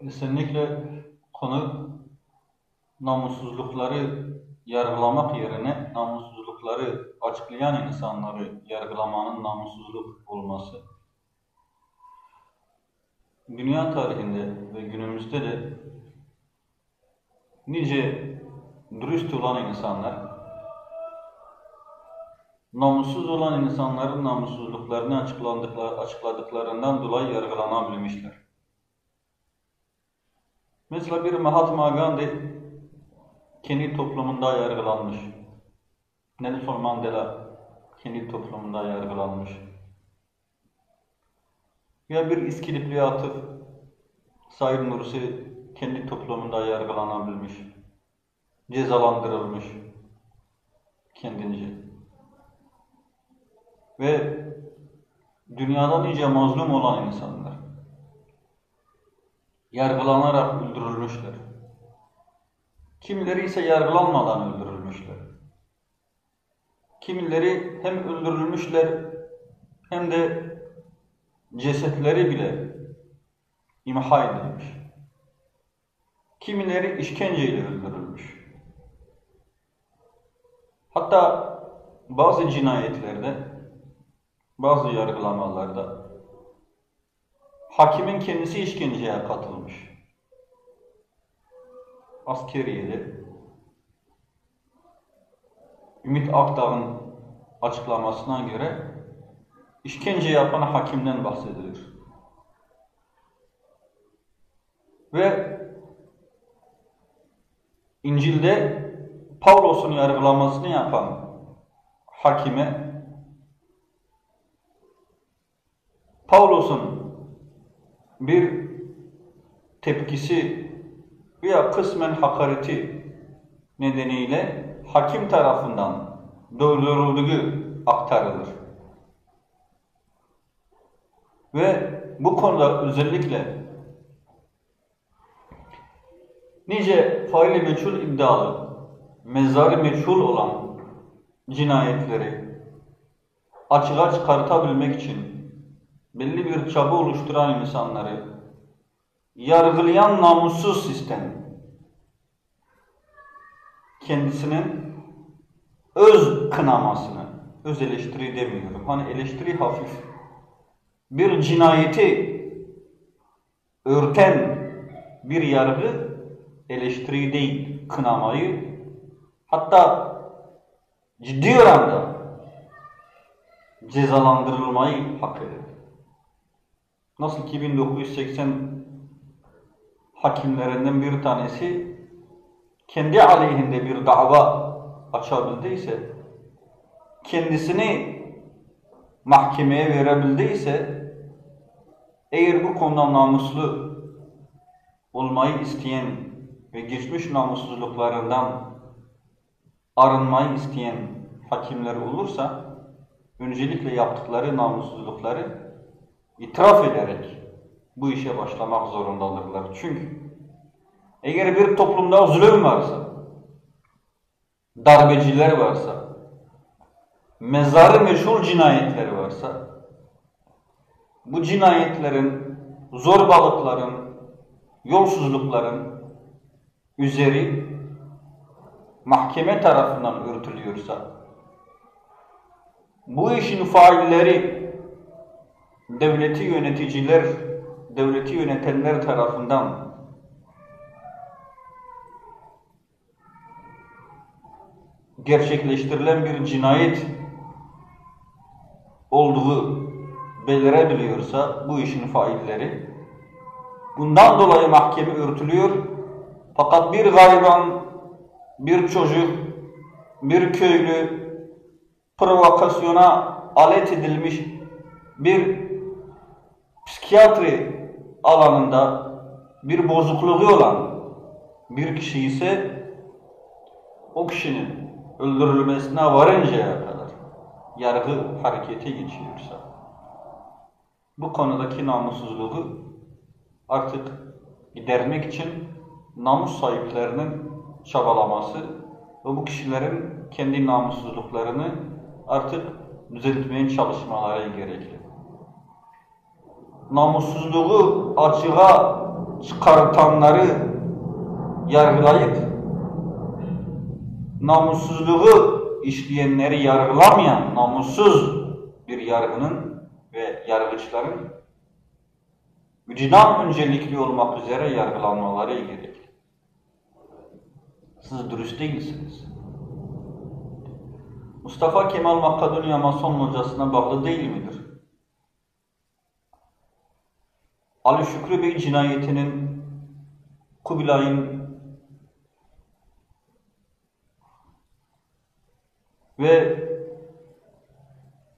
Kesinlikle konu namussuzlukları yargılamak yerine namussuzlukları açıklayan insanları yargılamanın namussuzluk olması. Dünya tarihinde ve günümüzde de nice dürüst olan insanlar namussuz olan insanların namussuzluklarını açıkladıklarından dolayı yargılanabilmişler. Mesela bir Mahatma Gandhi kendi toplumunda yargılanmış. Nelson Mandela kendi toplumunda yargılanmış. Ya bir İskilipli Atıf Said Nursi kendi toplumunda yargılanabilmiş. Cezalandırılmış kendince. Ve dünyada nice mazlum olan insanlar yargılanarak öldürülmüşler. Kimileri ise yargılanmadan öldürülmüşler. Kimileri hem öldürülmüşler hem de cesetleri bile imha edilmiş. Kimileri işkenceyle öldürülmüş. Hatta bazı cinayetlerde, bazı yargılamalarda hakimin kendisi işkenceye katılmış. Askeriyede Ümit Akdağ'ın açıklamasına göre işkence yapan hakimden bahsedilir. Ve İncil'de Pavlos'un yargılamasını yapan hakime Pavlos'un bir tepkisi veya kısmen hakareti nedeniyle hakim tarafından dövdürüldüğü aktarılır. Ve bu konuda özellikle nice faili meçhul iddialı, mezarı meçhul olan cinayetleri açığa çıkartabilmek için belli bir çaba oluşturan insanları yargılayan namussuz sistem kendisinin öz kınamasını, öz eleştiri demiyorum. Hani eleştiri hafif. Bir cinayeti örten bir yargı eleştiri değil, kınamayı hatta ciddi oranda cezalandırılmayı hak eder. Nasıl ki 1980 hakimlerinden bir tanesi kendi aleyhinde bir dava açabildiyse, kendisini mahkemeye verebildiyse, eğer bu konuda namuslu olmayı isteyen ve geçmiş namussuzluklarından arınmayı isteyen hakimler olursa, öncelikle yaptıkları namussuzlukları itiraf ederek bu işe başlamak zorundadırlar. Çünkü eğer bir toplumda zulüm varsa, darbeciler varsa, mezarı meşhur cinayetler varsa, bu cinayetlerin, zorbalıkların, yolsuzlukların üzeri mahkeme tarafından örtülüyorsa, bu işin failleri devleti yöneticiler, devleti yönetenler tarafından gerçekleştirilen bir cinayet olduğu belirebiliyorsa bu işin failleri bundan dolayı mahkeme örtülüyor. Fakat bir gariban, bir çocuk, bir köylü provokasyona alet edilmiş bir psikiyatri alanında bir bozukluğu olan bir kişi ise o kişinin öldürülmesine varıncaya kadar yargı harekete geçiyorsa bu konudaki namussuzluğu artık gidermek için namus sahiplerinin çabalaması ve bu kişilerin kendi namussuzluklarını artık düzeltmeye çalışmaları gerekli. Namussuzluğu açığa çıkartanları yargılayıp namussuzluğu işleyenleri yargılamayan namussuz bir yargının ve yargıçların vicdan öncelikli olmak üzere yargılanmaları gerekli. Siz dürüst değilsiniz. Mustafa Kemal Makedonya Mason hocasına bağlı değil midir? Ali Şükrü Bey cinayetinin Kubilay'ın ve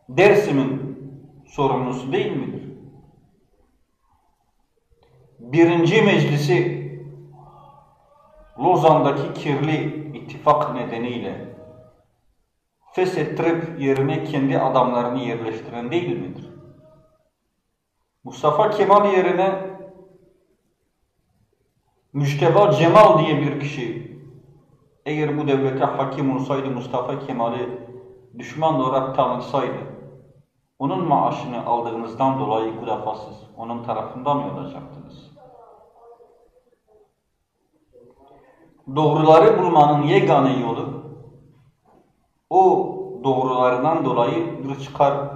Dersim'in sorumlusu değil midir? Birinci meclisi Lozan'daki kirli ittifak nedeniyle feshettirip yerine kendi adamlarını yerleştiren değil midir? Mustafa Kemal yerine Müşteba Cemal diye bir kişi eğer bu devlete hakim olsaydı Mustafa Kemal'i düşman olarak tanıtsaydı onun maaşını aldığınızdan dolayı siz onun tarafından mı olacaktınız? Doğruları bulmanın yegane yolu o doğrularından dolayı bir çıkar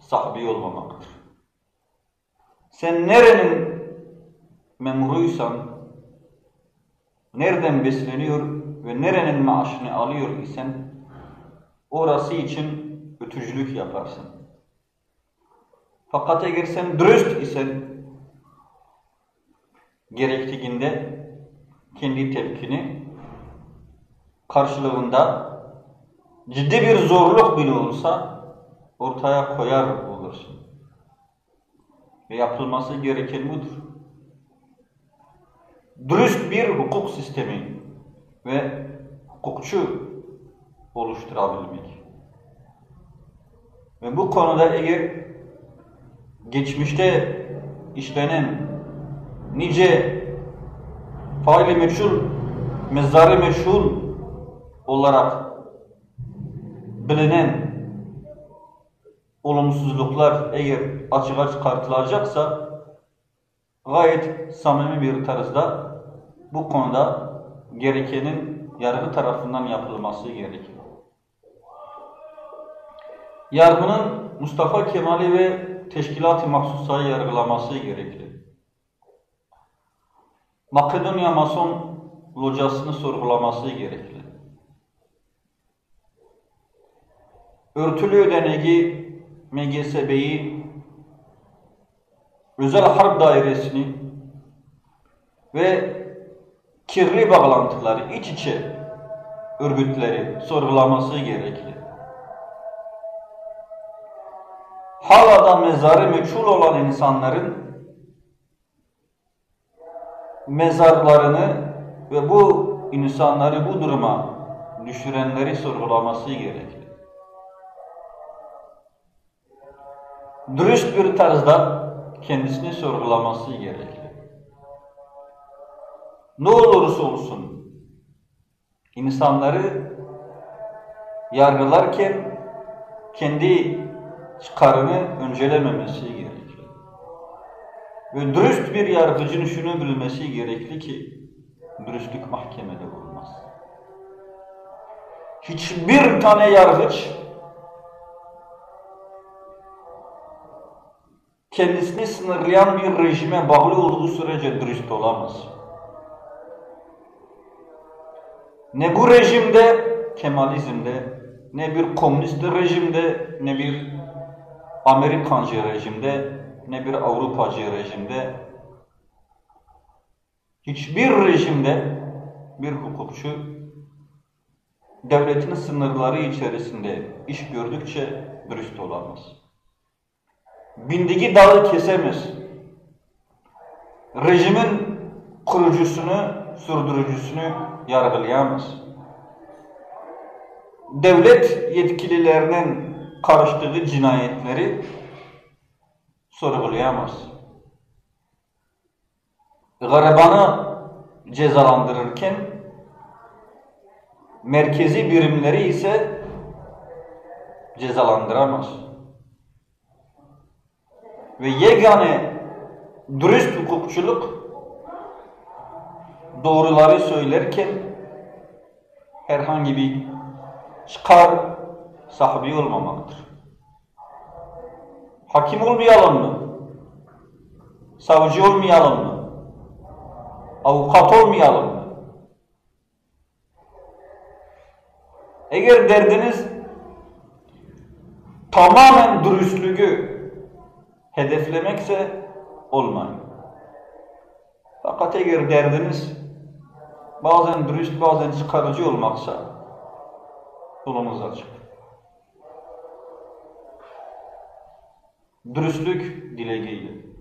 sahibi olmamaktır. Sen nerenin memuruysan, nereden besleniyor ve nerenin maaşını alıyor isen orası için ötücülük yaparsın. Fakat eğer sen dürüst isen gerektiğinde kendi tepkini karşılığında ciddi bir zorluk bile olsa ortaya koyar olursun. Ve yapılması gereken budur. Dürüst bir hukuk sistemi ve hukukçu oluşturabilmek. Ve bu konuda eğer geçmişte işlenen nice faili meçhul, mezarı meçhul olarak bilinen olumsuzluklar eğer açığa çıkartılacaksa gayet samimi bir tarzda bu konuda gerekenin yargı tarafından yapılması gerekir. Yargının Mustafa Kemal'i ve Teşkilat-ı Mahsusa'yı yargılaması gerekli. Makedonya Mason locasını sorgulaması gerekli. Örtülü ödeneği MGSB'yi özel harp dairesini ve kirli bağlantıları, iç içe örgütleri sorgulaması gerekli. Hala da mezarı meçhul olan insanların mezarlarını ve bu insanları bu duruma düşürenleri sorgulaması gerekli. Dürüst bir tarzda kendisini sorgulaması gerekli. Ne olursa olsun insanları yargılarken kendi çıkarını öncelememesi gerekli. Ve dürüst bir yargıcın şunu bilmesi gerekli ki dürüstlük mahkemede olmaz. Hiçbir tane yargıç kendisini sınırlayan bir rejime bağlı olduğu sürece dürüst olamaz. Ne bu rejimde, Kemalizmde, ne bir komünist rejimde, ne bir Amerikancı rejimde, ne bir Avrupacı rejimde, hiçbir rejimde bir hukukçu devletin sınırları içerisinde iş gördükçe dürüst olamaz. Bindiği dağı kesemez. Rejimin kurucusunu, sürdürücüsünü yargılayamaz. Devlet yetkililerinin karıştığı cinayetleri sorgulayamaz. Garibanı cezalandırırken merkezi birimleri ise cezalandıramaz. Ve yegane dürüst hukukçuluk doğruları söylerken herhangi bir çıkar sahibi olmamaktır. Hakim olmayalım mı? Savcı olmayalım mı? Avukat olmayalım mı? Eğer derdiniz tamamen dürüstlüğü hedeflemekse olmayın. Fakat eğer derdiniz bazen dürüst bazen çıkarıcı olmaksa yolunuz açık. Dürüstlük dileğiyle.